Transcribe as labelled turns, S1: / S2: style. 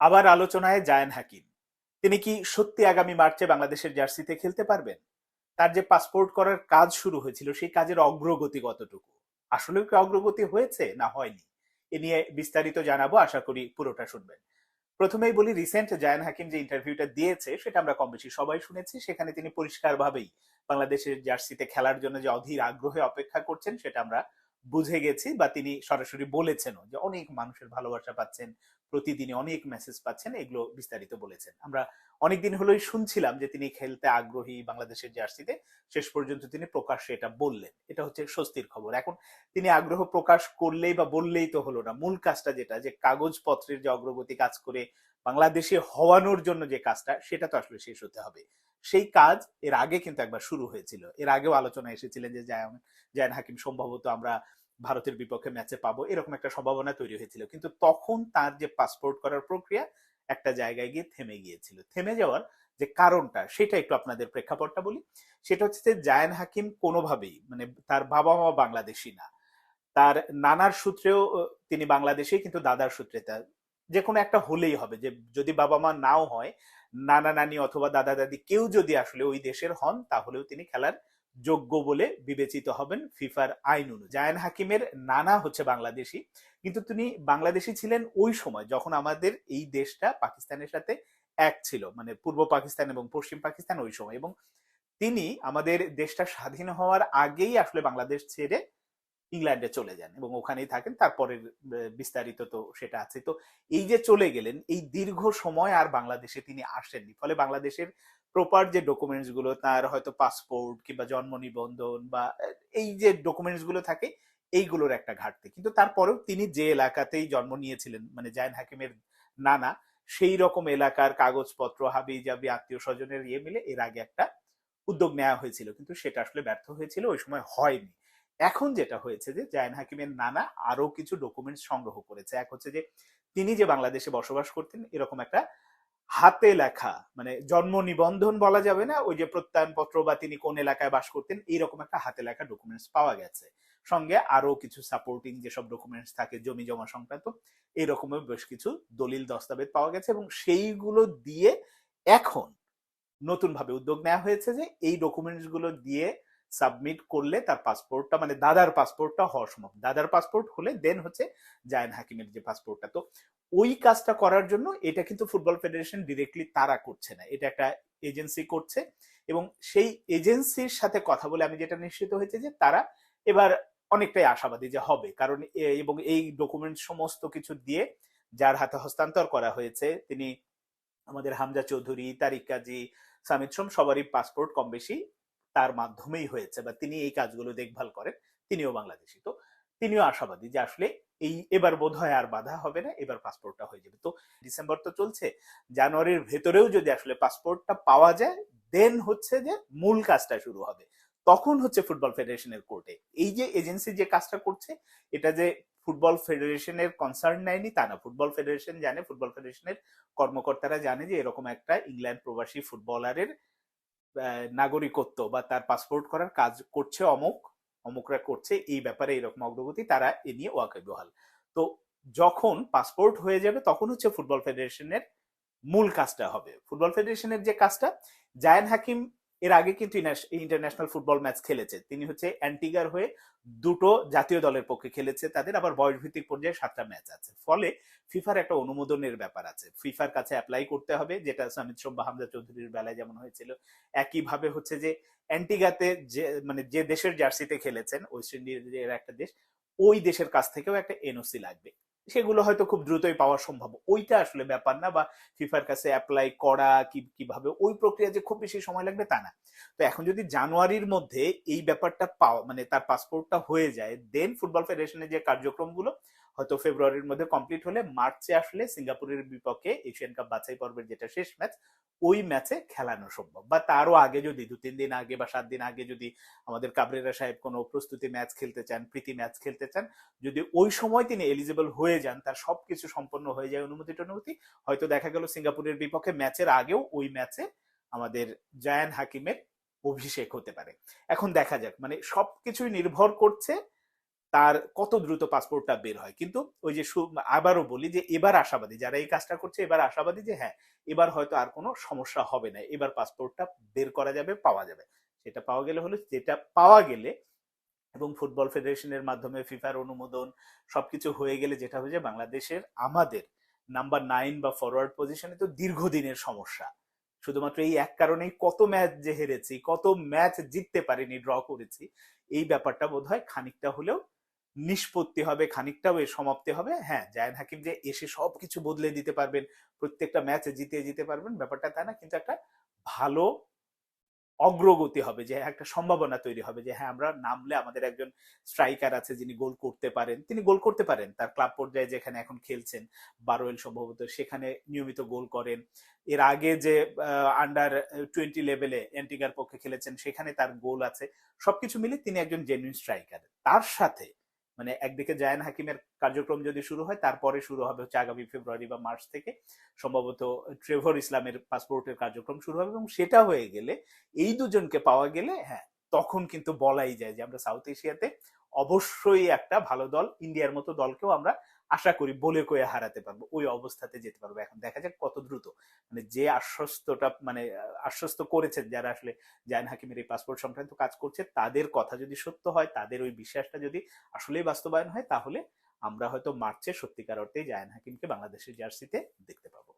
S1: আবার আলোচনায় জায়ান হাকিম। তিনি কি সত্যি আগামী মার্চে বাংলাদেশের জার্সিতে খেলতে পারবেন? তার যে পাসপোর্ট করার কাজ শুরু হয়েছিল, সেই কাজের অগ্রগতি কতটুকু? আসলেও কি অগ্রগতি হয়েছে না হয়নি? এ নিয়ে বিস্তারিত জানাব, আশা করি পুরোটা শুনবেন। প্রথমেই বলি রিসেন্ট জায়ান হাকিম যে ইন্টারভিউটা দিয়েছে, সেটা আমরা কম বেশি সবাই শুনেছি। সেখানে তিনি পরিষ্কারভাবেই বাংলাদেশের জার্সিতে খেলার জন্য যে অধীর আগ্রহে অপেক্ষা করছেন, সেটা আমরা বুঝে গেছি বা তিনি সরাসরি বলেছেনও যে অনেক মানুষের ভালোবাসা পাচ্ছেন, প্রতিদিনই অনেক মেসেজ পাচ্ছেন, এগুলো বিস্তারিত বলেছেন। আমরা অনেকদিন হলোই শুনছিলাম যে তিনি খেলতে আগ্রহী বাংলাদেশের জার্সিতে, শেষ পর্যন্ত তিনি প্রকাশ্যে এটা বললেন। এটা হচ্ছে স্বস্তির খবর। এখন তিনি আগ্রহ প্রকাশ করলেই বা বললেই তো হলো না। মূল কাজটা যেটা, যে কাগজপত্রের যে অগ্রগতি কাজ করে বাংলাদেশে হওয়ানোর জন্য যে কাজটা, সেটা তো আসলে শেষ হতে হবে। সেই কাজ এর আগে কিন্তু একবার শুরু হয়েছিল। এর আগেও আলোচনা এসেছিলেন যে জায়ান জায়ান হাকিম সম্ভবত আমরা ভারতের বিপক্ষে ম্যাচে পাবো, এরকম একটা সম্ভাবনা তৈরি হয়েছিল। কিন্তু তখন তার যে পাসপোর্ট করার প্রক্রিয়া, একটা জায়গায় গিয়ে থেমে গিয়েছিল। থেমে যাওয়ার যে কারণটা, সেটা একটু আপনাদের প্রেক্ষাপটটা বলি। সেটা হচ্ছে যে জায়ান হাকিম কোনোভাবেই মানে তার বাবা মা বাংলাদেশি না। তার নানার সূত্রেও, তিনি বাংলাদেশি কিন্তু দাদার সূত্রে তার যে কোনো একটা হলেই হবে যে যদি বাবা মা নাও হয়, নানা নানি অথবা দাদা দাদি কেউ যদি আসলে ওই দেশের হন, তাহলেও তিনি খেলার যোগ্য বলে বিবেচিত হবেন ফিফার আইন অনুযায়ী জায়ান হাকিমের নানা হচ্ছে বাংলাদেশি, কিন্তু তিনি বাংলাদেশি ছিলেন ওই সময় যখন আমাদের এই দেশটা পাকিস্তানের সাথে এক ছিল মানে পূর্ব পাকিস্তান এবং পশ্চিম পাকিস্তান ওই সময় এবং তিনি আমাদের দেশটা স্বাধীন হওয়ার আগেই আসলে বাংলাদেশ ছেড়ে ইংল্যান্ডে চলে যান এবং ওখানেই থাকেন। তারপরের বিস্তারিত তো সেটা আছে। তো এই যে চলে গেলেন, এই দীর্ঘ সময় আর বাংলাদেশে তিনি আসেননি। ফলে বাংলাদেশের প্রপার যে ডকুমেন্টসগুলো, তার হয়তো পাসপোর্ট কিংবা জন্ম নিবন্ধন বা এই যে ডকুমেন্টসগুলো থাকে, এইগুলোর একটা ঘাটতি। কিন্তু তারপরেও তিনি যে এলাকাতেই জন্ম নিয়েছিলেন মানে জায়ন হাকিমের নানা, সেই রকম এলাকার কাগজপত্র, হাবি জাবি, আত্মীয় স্বজনের ইয়ে মিলে এর আগে একটা উদ্যোগ নেওয়া হয়েছিল। কিন্তু সেটা আসলে ব্যর্থ হয়েছিল, ওই সময় হয়নি। এখন যেটা হয়েছে যে জায়ন হাকিমের নানা আরও কিছু ডকুমেন্টস সংগ্রহ করেছে। এক হচ্ছে যে, তিনি যে বাংলাদেশে বসবাস করতেন, এরকম একটা হাতে লেখা মানে জন্ম নিবন্ধন বলা যাবে না, ওই যে প্রত্যয়নপত্র বা তিনি কোন এলাকায় বাস করতেন, এইরকম একটা হাতে লেখা ডকুমেন্টস পাওয়া গেছে। সঙ্গে আরও কিছু সাপোর্টিং যেসব ডকুমেন্টস থাকে, জমি জমা সংক্রান্ত এইরকমের বেশ কিছু দলিল দস্তাবেজ পাওয়া গেছে এবং সেইগুলো দিয়ে এখন নতুন ভাবে উদ্যোগ নেওয়া হয়েছে যে, এই ডকুমেন্টসগুলো দিয়ে সাবমিট করলে তার পাসপোর্টটা মানে দাদার পাসপোর্টটা হওয়া সম্ভব। দাদার পাসপোর্ট হলে দেন হচ্ছে জায়ন হাকিমের যে পাসপোর্টটা তো ওই কাজটা করার জন্য এটা কিন্তু ফুটবল ফেডারেশন ডিরেক্টলি তারা করছে না। এটা একটা এজেন্সি করছে এবং সেই এজেন্সির সাথে কথা বলে আমি যেটা নিশ্চিত হয়েছে যে তারা এবার অনেকটাই আশাবাদী যে হবে। কারণ এবং এই ডকুমেন্ট সমস্ত কিছু দিয়ে যার হাতে হস্তান্তর করা হয়েছে, তিনি আমাদের হামজা চৌধুরী, তারিক কাজী সামিদ সোম সবারই পাসপোর্ট কম বেশি তার মাধ্যমেই হয়েছে বা তিনি এই কাজগুলো দেখভাল করেন, তিনিও বাংলাদেশি। তো তিনিও আশাবাদী যে আসলে এই এবার বোধ হয় আর বাধা হবে না, এবার পাসপোর্টটা হয়ে যাবে। তো ডিসেম্বর তো চলছে, জানুয়ারির ভেতরেও যদি আসলে পাসপোর্টটা পাওয়া যায় দেন হচ্ছে যে মূল কাজটা শুরু হবে। তখন হচ্ছে ফুটবল ফেডারেশনের কোর্টে। এই যে এজেন্সি যে কাজটা করছে, এটা যে ফুটবল ফেডারেশনের কনসার্ন নেয়নি, তা না। ফুটবল ফেডারেশন জানে, ফুটবল ফেডারেশনের কর্মকর্তারা জানে যে এরকম একটা ইংল্যান্ড প্রবাসী ফুটবলারের নাগরিকত্ব বা তার পাসপোর্ট করার কাজ করছে অমুক, অমুকরা করছে, এই ব্যাপারে এরকম অগ্রগতি তারা এ নিয়ে ওয়াকিবহাল। তো যখন পাসপোর্ট হয়ে যাবে, তখন হচ্ছে ফুটবল ফেডারেশনের মূল কাজটা হবে। ফুটবল ফেডারেশনের যে কাজটা জায়ান হাকিম এর আগে কিন্তু ইন্টারন্যাশনাল ফুটবল ম্যাচ খেলেছে। তিনি হচ্ছে অ্যান্টিগার হয়ে দুটো জাতীয় দলের পক্ষে খেলেছে তাদের, আবার বয়সভিত্তিক পর্যায়ে সাতটা ম্যাচ আছে। ফলে ফিফার একটা অনুমোদনের ব্যাপার আছে। ফিফার কাছে অ্যাপ্লাই করতে হবে, যেটা সমিত সোম বা হামজা চৌধুরীর বেলায় যেমন হয়েছিল। একইভাবে হচ্ছে যে অ্যান্টিগাতে যে মানে যে দেশের জার্সিতে খেলেছেন, ওয়েস্ট ইন্ডিজের একটা দেশ, ওই দেশের কাছ থেকেও একটা এনওসি লাগবে। সেগুলো হয়তো খুব দ্রুতই পাওয়া সম্ভব। ওইটা আসলে ব্যাপার না বা ফিফার কাছে অ্যাপ্লাই করা কি, কীভাবে, ওই প্রক্রিয়া যে খুব বেশি সময় লাগবে তা না। তো এখন যদি জানুয়ারির মধ্যে এই ব্যাপারটা পাওয়া মানে তার পাসপোর্টটা হয়ে যায় দেন ফুটবল ফেডারেশনের যে কার্যক্রমগুলো হয়তো ফেব্রুয়ারির মধ্যে কমপ্লিট হলে মার্চে আসলে সিঙ্গাপুরের বিপক্ষে এশিয়ান কাপ বাছাই পর্বের যেটা শেষ ম্যাচ, ওই ম্যাচে খেলানো সম্ভব। বা তারও আগে যদি, দু, তিন দিন আগে বা সাত দিন আগে যদি আমাদের কাবরেরা সাহেব কোনো প্রস্তুতি ম্যাচ খেলতে চান, প্রীতি ম্যাচ খেলতে চান, যদি ওই সময় তিনি এলিজিবল হয়ে যান, তার সবকিছু সম্পন্ন হয়ে যায় অনুমতি টনুমতি, হয়তো দেখা গেল সিঙ্গাপুরের বিপক্ষে ম্যাচের আগেও ওই ম্যাচে আমাদের জায়ান হাকিমের অভিষেক হতে পারে। এখন দেখা যাক মানে সবকিছুই নির্ভর করছে তার কত দ্রুত পাসপোর্টটা বের হয়। কিন্তু ওই যে আবারও বলি যে এবার আশাবাদী, যারা এই কাজটা করছে এবার আশাবাদী যে হ্যাঁ এবার হয়তো আর কোনো সমস্যা হবে না, এবার পাসপোর্টটা বের করা যাবে, পাওয়া যাবে। সেটা পাওয়া গেলে হলো, যেটা পাওয়া গেলে এবং ফুটবল ফেডারেশনের মাধ্যমে ফিফার অনুমোদন সবকিছু হয়ে গেলে যেটা হয়েছে, বাংলাদেশের আমাদের নাম্বার নাইন বা ফরওয়ার্ড পজিশনে তো দীর্ঘদিনের সমস্যা। শুধুমাত্র এই এক কারণেই কত ম্যাচ যে হেরেছি, কত ম্যাচ জিততে পারিনি, ড্র করেছি, এই ব্যাপারটা বোধ হয় খানিকটা হলেও নিষ্পত্তি হবে, খানিকটাও এর সমাপ্তি হবে। হ্যাঁ জায়ন হাকিম যে এসে সবকিছু বদলে দিতে পারবেন, প্রত্যেকটা ম্যাচে জিতে জিতে পারবেন, ব্যাপারটা তা না, কিন্তু একটা ভালো অগ্রগতি হবে, যে একটা সম্ভাবনা তৈরি হবে, যে হ্যাঁ আমরা নামলে আমাদের একজন স্ট্রাইকার আছে যিনি গোল করতে পারেন, তিনি গোল করতে পারেন, তার ক্লাব পর্যায়ে যেখানে এখন খেলছেন, বারোয়েল সম্ভবত, সেখানে নিয়মিত গোল করেন। এর আগে যে আন্ডার টোয়েন্টি লেভেলে এন্টিগার পক্ষে খেলেছেন, সেখানে তার গোল আছে, সবকিছু মিলে তিনি একজন জেনুইন স্ট্রাইকার তার সাথে মানে একদিকে জায়ান হাকিমের কার্যক্রম যদি শুরু হয়, তারপরে শুরু হবে হচ্ছে আগামী ফেব্রুয়ারি বা মার্চ থেকে সম্ভবত ট্রেভর ইসলামের পাসপোর্টের কার্যক্রম শুরু হবে এবং সেটা হয়ে গেলে এই দুজনকে পাওয়া গেলে হ্যাঁ তখন কিন্তু বলাই যায় যে আমরা সাউথ এশিয়াতে অবশ্যই একটা ভালো দল ইন্ডিয়ার মতো দলকেও আমরা আশা করি বলে কয়ে হারাতে পারব, ওই অবস্থাতে যেতে পারব। এখন দেখা যাক কত দ্রুত। মানে যে আশ্বস্তটা মানে আশ্বস্ত করেছেন যারা আসলে জায়ন হাকিমের এই পাসপোর্ট সংক্রান্ত কাজ করছে, তাদের কথা যদি সত্য হয়, তাদের ওই বিশ্বাসটা যদি আসলেই বাস্তবায়ন হয়, তাহলে আমরা হয়তো মার্চে সত্যিকার অর্থে জায়ন হাকিমকে বাংলাদেশের জার্সিতে দেখতে পাবো।